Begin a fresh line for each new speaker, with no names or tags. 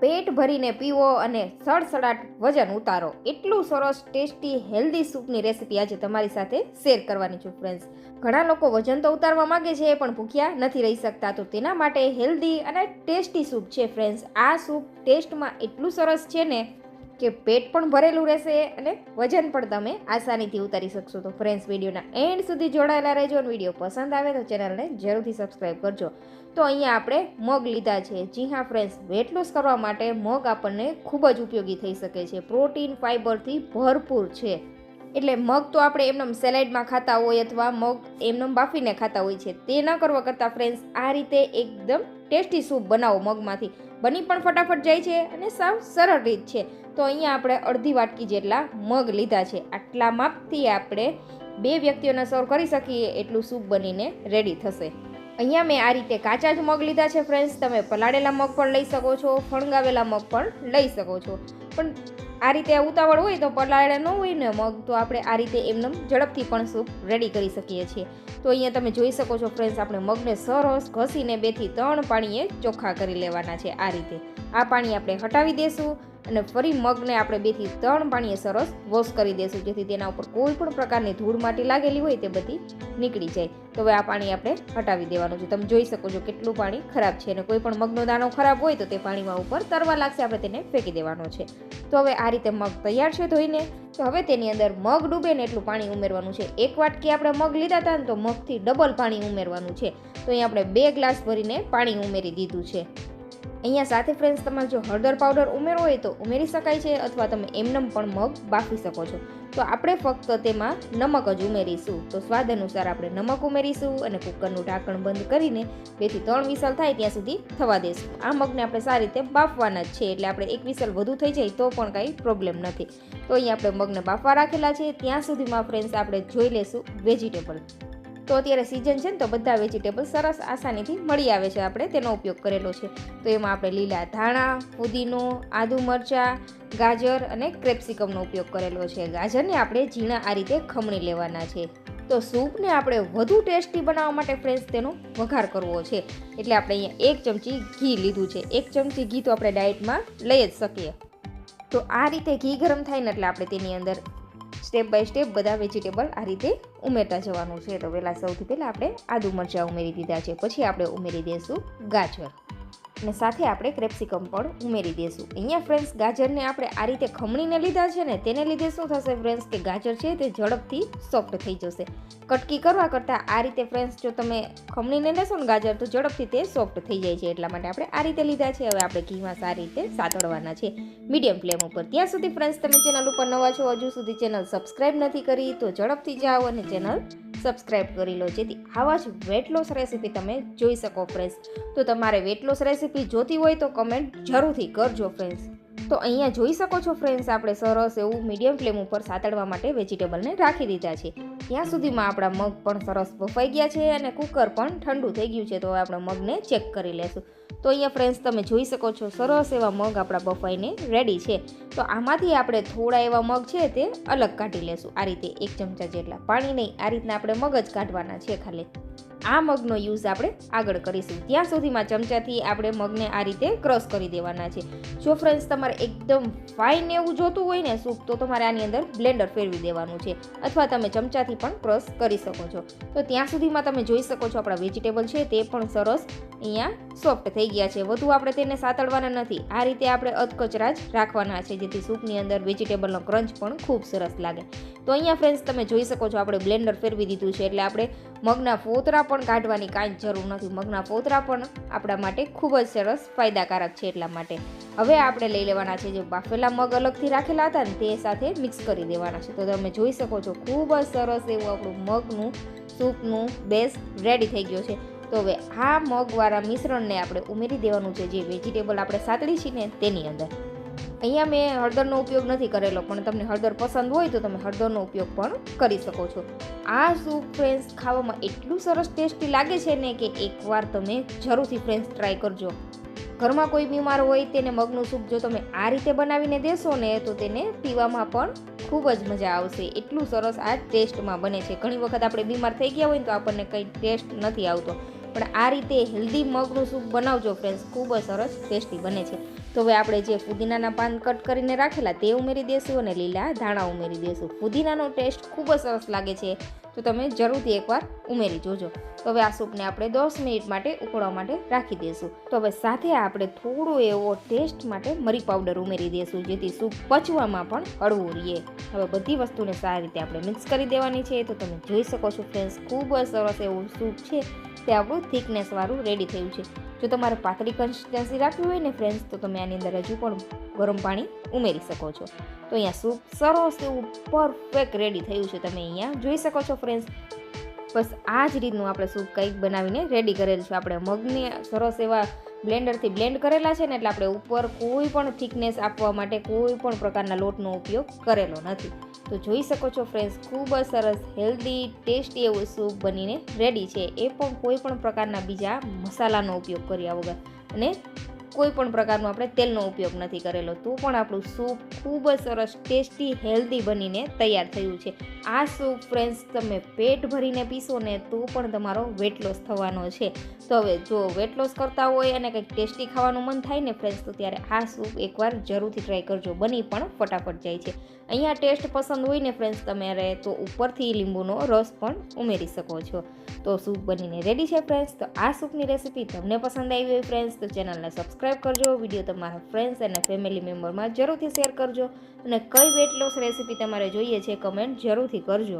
પેટ ભરીને પીવો અને સડસડાટ વજન ઉતારો. એટલું સરસ, ટેસ્ટી હેલ્ધી સૂપની રેસીપી આજે તમારી સાથે શેર કરવાની છું ફ્રેન્ડ્સ ઘણા લોકો વજન તો ઉતારવા માંગે છે, પણ ભૂખ્યા નથી રહી શકતા. તો તેના માટે હેલ્ધી અને ટેસ્ટી સૂપ છે ફ્રેન્ડ્સ આ સૂપ ટેસ્ટમાં એટલું સરસ છે ને કે પેટ પણ ભરેલું રહેશે અને વજન પણ તમે આસાનીથી ઉતારી શકશો. તો ફ્રેન્ડ્સ વિડીયોના એન્ડ સુધી જોડાયેલા રહેજો અને વીડિયો પસંદ આવે તો ચેનલને જરૂરથી સબસ્ક્રાઈબ કરજો. તો અહીંયા આપણે મગ લીધા છે. જી હા ફ્રેન્ડ્સ વેટ લોસ કરવા માટે મગ આપણને ખૂબ જ ઉપયોગી થઈ શકે છે. પ્રોટીન ફાઇબરથી ભરપૂર છે. એટલે મગ તો આપણે એમનેમ સેલેડમાં ખાતા હોય અથવા મગ એમનેમ બાફીને ખાતા હોય છે. તે ન કરવા કરતાં ફ્રેન્ડ્સ આ રીતે એકદમ ટેસ્ટી સૂપ બનાવો મગમાંથી. બની પણ ફટાફટ જાય છે અને સાવ સરળ રીત છે. તો અહીંયા આપણે અડધી વાટકી જેટલા મગ લીધા છે. આટલા માપથી આપણે બે વ્યક્તિઓને સર્વ કરી શકીએ. એટલું સૂપ બનીને રેડી થશે. અહીંયા મેં આ રીતે કાચા જ મગ લીધા છે ફ્રેન્ડ્સ તમે પલાળેલા મગ પણ લઈ શકો છો ફણગાવેલા મગ પણ લઈ શકો છો. પણ આ રીતે ઉતાવળ હોય તો પલાળેલા ન હોય ને મગ, તો આપણે આ રીતે એમને ઝડપથી પણ સૂપ રેડી કરી શકીએ છીએ. તો અહીંયા તમે જોઈ શકો છો ફ્રેન્ડ્સ આપણે મગને સરસ ઘસીને બેથી ત્રણ પાણીએ ચોખ્ખા કરી લેવાના છે આ રીતે. આ પાણી આપણે હટાવી દેશું. અને ફરી મગને આપણે બેથી ત્રણ પાણીએ સરસ વોશ કરી દેશું, જેથી તેના ઉપર કોઈ પણ પ્રકારની ધૂળ માટી લાગેલી હોય તે બધી નીકળી જાય. તો હવે આ પાણી આપણે હટાવી દેવાનું છે. તમે જોઈ શકો છો કેટલું પાણી ખરાબ છે અને કોઈ પણ મગનો દાણો ખરાબ હોય તો તે પાણીમાં ઉપર તરવા લાગશે, આપણે તેને ફેંકી દેવાનો છે. તો હવે આ રીતે મગ તૈયાર છે ધોઈને. તો હવે તેની અંદર મગ ડૂબે ને એટલું પાણી ઉમેરવાનું છે. એક વાટકી આપણે મગ લીધા હતા ને તો મગથી ડબલ પાણી ઉમેરવાનું છે. તો અહીં આપણે બે ગ્લાસ ભરીને પાણી ઉમેરી દીધું છે. અહીંયા સાથે ફ્રેન્ડ્સ તમારે જો હળદર પાવડર ઉમેરવો હોય તો ઉમેરી શકાય છે અથવા તમે એમનેમ પણ મગ બાફી શકો છો. તો આપણે ફક્ત તેમાં નમક જ ઉમેરીશું. તો સ્વાદ અનુસાર આપણે નમક ઉમેરીશું અને કુકરનું ઢાંકણ બંધ કરીને બેથી ત્રણ વિસલ થાય ત્યાં સુધી થવા દેશું. આ મગને આપણે સારી રીતે બાફવાના જ છે, એટલે આપણે એક વિસલ વધુ થઈ જાય તો પણ કાંઈ પ્રોબ્લેમ નથી. તો અહીંયા આપણે મગને બાફવા રાખેલા છે. ત્યાં સુધીમાં ફ્રેન્ડ્સ આપણે જોઈ લેશું વેજીટેબલ તો અત્યારે સિઝન છે ને તો બધા વેજીટેબલ સરસ આસાનીથી મળી આવે છે. આપણે તેનો ઉપયોગ કરેલો છે. તો એમાં આપણે લીલા ધાણા ફુદીનો આદુ મરચાં, ગાજર અને ક્રેપ્સિકમનો ઉપયોગ કરેલો છે. ગાજરને આપણે ઝીણા આ રીતે ખમણી લેવાના છે. તો સૂપને આપણે વધુ ટેસ્ટી બનાવવા માટે ફ્રેન્ડ્સ તેનો વઘાર કરવો છે. એટલે આપણે અહીંયા એક ચમચી ઘી લીધું છે. એક ચમચી ઘી તો આપણે ડાયટમાં લઈ જ શકીએ. તો આ રીતે ઘી ગરમ થાય ને એટલે આપણે તેની અંદર સ્ટેપ બાય સ્ટેપ બધા વેજીટેબલ આ રીતે ઉમેરતા જવાનું છે. તો પહેલાં સૌથી પહેલાં આપણે આદુ મરચાં ઉમેરી દીધા છે. પછી આપણે ઉમેરી દઈશું ગાજર. અને સાથે આપણે ક્રેપ્સિકમ પણ ઉમેરી દઈશું. અહીંયા ફ્રેન્ડ્સ ગાજરને આપણે આ રીતે ખમણીને લીધા છે ને તેને લીધે શું થશે ફ્રેન્ડ્સ કે ગાજર છે તે ઝડપથી સોફ્ટ થઈ જશે. કટકી કરવા કરતાં આ રીતે ફ્રેન્ડ્સ જો તમે ખમણીને લેશો ને ગાજર, તો ઝડપથી તે સોફ્ટ થઈ જાય છે. એટલા માટે આપણે આ રીતે લીધા છે. હવે આપણે ઘીમાં સારી રીતે સાતળવાના છે. મીડિયમ ફ્લેમ ઉપર. ત્યાં સુધી ફ્રેન્ડ્સ તમે ચેનલ ઉપર નવા છો, હજુ સુધી ચેનલ સબસ્ક્રાઈબ નથી કરી, તો ઝડપથી જાઓ અને ચેનલ સબસ્ક્રાઈબ કરી લો, જેથી આવા જ વેટ લોસ રેસીપી તમે જોઈ શકો ફ્રેન્ડ્સ તો તમારે વેટ લોસ રેસીપી જોતી હોય તો કમેન્ટ જરૂરથી કરજો ફ્રેન્ડ્સ તો અહીંયા જોઈ શકો છો ફ્રેન્ડ્સ આપણે સરસ એવું મીડિયમ ફ્લેમ ઉપર સાતળવા માટે વેજીટેબલને રાખી દીધા છે. ત્યાં સુધીમાં આપણા મગ પણ સરસ બફાઈ ગયા છે અને કુકર પણ ઠંડુ થઈ ગયું છે, તો હવે આપણે મગને ચેક કરી લેશું. તો અહીંયા ફ્રેન્ડ્સ તમે જોઈ શકો છો, સરસ એવા મગ આપણા બફાઈને રેડી છે. તો આમાંથી આપણે થોડા એવા મગ છે તે અલગ કાઢી લેશું. આ રીતે એક ચમચા જેટલા પાણી નહીં, આ રીતના આપણે મગ જ કાઢવાના છે ખાલી. આ મગનો યુઝ આપણે આગળ કરીશું. ત્યાં સુધીમાં ચમચાથી આપણે મગને આ રીતે ક્રશ કરી દેવાના છે. જો ફ્રેન્ડ્સ તમારે એકદમ ફાઇન એવું જોતું હોય ને સૂપ, તો તમારે આની અંદર બ્લેન્ડર ફેરવી દેવાનું છે. અથવા તમે ચમચાથી પણ ક્રશ કરી શકો છો. તો ત્યાં સુધીમાં તમે જોઈ શકો છો આપણા વેજીટેબલ છે તે પણ સરસ અહીંયા સોફ્ટ થઈ ગયા છે. વધુ આપણે તેને સાતળવાના નથી. આ રીતે આપણે અધકચરા જ રાખવાના છે, જેથી સૂપની અંદર વેજીટેબલનો ક્રંચ પણ ખૂબ સરસ લાગે. તો અહીંયા ફ્રેન્ડ્સ તમે જોઈ શકો છો, આપણે બ્લેન્ડર ફેરવી દીધું છે, એટલે આપણે મગના ફોતરા પણ કાઢવાની કાંઈ જરૂર નથી. મગના ફોતરા પણ આપણા માટે ખૂબ જ સરસ ફાયદાકારક છે એટલા માટે. હવે આપણે લઈ લેવાના છે જે બાફેલા મગ અલગથી રાખેલા હતા ને, તે સાથે મિક્સ કરી દેવાના છે. તો તમે જોઈ શકો છો, ખૂબ જ સરસ એવું આપણું મગનું, સૂપનું બેસ રેડી થઈ ગયો છે. તો હવે આ મગવાળા મિશ્રણને આપણે ઉમેરી દેવાનું છે, જે વેજીટેબલ આપણે સાતળી છીએ ને તેની અંદર. અહીંયા મેં હળદરનો ઉપયોગ નથી કરેલો, પણ તમને હળદર પસંદ હોય તો તમે હળદરનો ઉપયોગ પણ કરી શકો છો. આ સૂપ ફ્રેન્ડ્સ ખાવામાં એટલું સરસ ટેસ્ટી લાગે છે ને કે એકવાર તમે જરૂરથી ફ્રેન્ડ્સ ટ્રાય કરજો. ઘરમાં કોઈ બીમાર હોય તેને મગનું સૂપ જો તમે આ રીતે બનાવીને દેશો ને, તો તેને પીવામાં પણ ખૂબ જ મજા આવશે. એટલું સરસ આ ટેસ્ટમાં બને છે. ઘણી વખત આપણે બીમાર થઈ ગયા હોય તો આપણને કંઈ ટેસ્ટ નથી આવતો. પણ આ રીતે હેલ્ધી મગનું સૂપ બનાવજો ફ્રેન્ડ્સ ખૂબ જ સરસ ટેસ્ટી બને છે. તો હવે આપણે જે ફુદીનાના પાન કટ કરીને રાખેલા તે ઉમેરી દઈશું અને લીલા ધાણા ઉમેરી દઈશું ફુદીનાનો ટેસ્ટ ખૂબ જ સરસ લાગે છે. તો તમે જરૂરથી એકવાર ઉમેરી જોજો. તો હવે આ સૂપને આપણે દસ મિનિટ માટે ઉકળવા માટે રાખી દઈશું તો હવે સાથે આપણે થોડો એવો ટેસ્ટ માટે મરી પાવડર ઉમેરી દઈશું જેથી સૂપ પચવામાં પણ હળવું રહીએ. હવે બધી વસ્તુને સારી રીતે આપણે મિક્સ કરી દેવાની છે. તો તમે જોઈ શકો છો ફ્રેન્ડ્સ ખૂબ જ સરસ એવું સૂપ છે. તે આપણું થિકનેસવાળું રેડી થયું છે. જો તમારે પાતળી કન્સિસ્ટન્સી રાખવી હોય ને ફ્રેન્ડ્સ તો તમે આની અંદર હજુ પણ ગરમ પાણી ઉમેરી શકો છો. તો અહીંયા સૂપ સરસ એવું પરફેક્ટ રેડી થયું છે તમે અહીંયા જોઈ શકો છો ફ્રેન્ડ્સ બસ આ જ રીતનું આપણે સૂપ કંઈક બનાવીને રેડી કરેલ છે. આપણે મગને સરસ એવા બ્લેન્ડરથી બ્લેન્ડ કરેલા છે ને એટલે આપણે ઉપર કોઈ પણ થિકનેસ આપવા માટે કોઈ પણ પ્રકારના લોટનો ઉપયોગ કરેલો નથી. તો જોઈ શકો છો ફ્રેન્ડ્સ, ખૂબ જ સરસ, હેલ્ધી, ટેસ્ટી એવું સૂપ બનીને રેડી છે. એ પણ કોઈ પણ પ્રકારના બીજા મસાલાનો ઉપયોગ કર્યા વગર. અને કોઈ પણ પ્રકારનો આપણે તેલનો ઉપયોગ નથી કરેલો. તો પણ આપણું સૂપ ખૂબ જ સરસ, ટેસ્ટી, હેલ્ધી બનીને તૈયાર થયું છે. આ સૂપ ફ્રેન્ડ્સ, તમે પેટ ભરીને પીશો ને તો પણ તમારો વેટ લોસ થવાનો છે. તો હવે જો વેટ લોસ કરતા હોય અને કંઈક ટેસ્ટી ખાવાનું મન થાય ને ફ્રેન્ડ્સ, તો ત્યારે આ સૂપ એકવાર જરૂરથી ટ્રાય કરજો. બની પણ ફટાફટ જાય છે. અહીંયા ટેસ્ટ પસંદ હોય ને ફ્રેન્ડ્સ તમારે, તો ઉપરથી લીંબુનો રસ પણ ઉમેરી શકો છો. તો સૂપ બનીને રેડી છે ફ્રેન્ડ્સ, તો આ સૂપની રેસીપી તમને પસંદ આવી હોય ફ્રેન્ડ્સ, તો ચેનલને સબસ્ક્રાઈબ કરજો વીડિયો તમારા ફ્રેન્ડ્સ અને ફેમિલી મેમ્બરમાં જરૂરથી શેર કરજો અને કઈ વેટ લોસ રેસીપી તમારે જોઈએ છે કમેન્ટ જરૂરથી કરજો.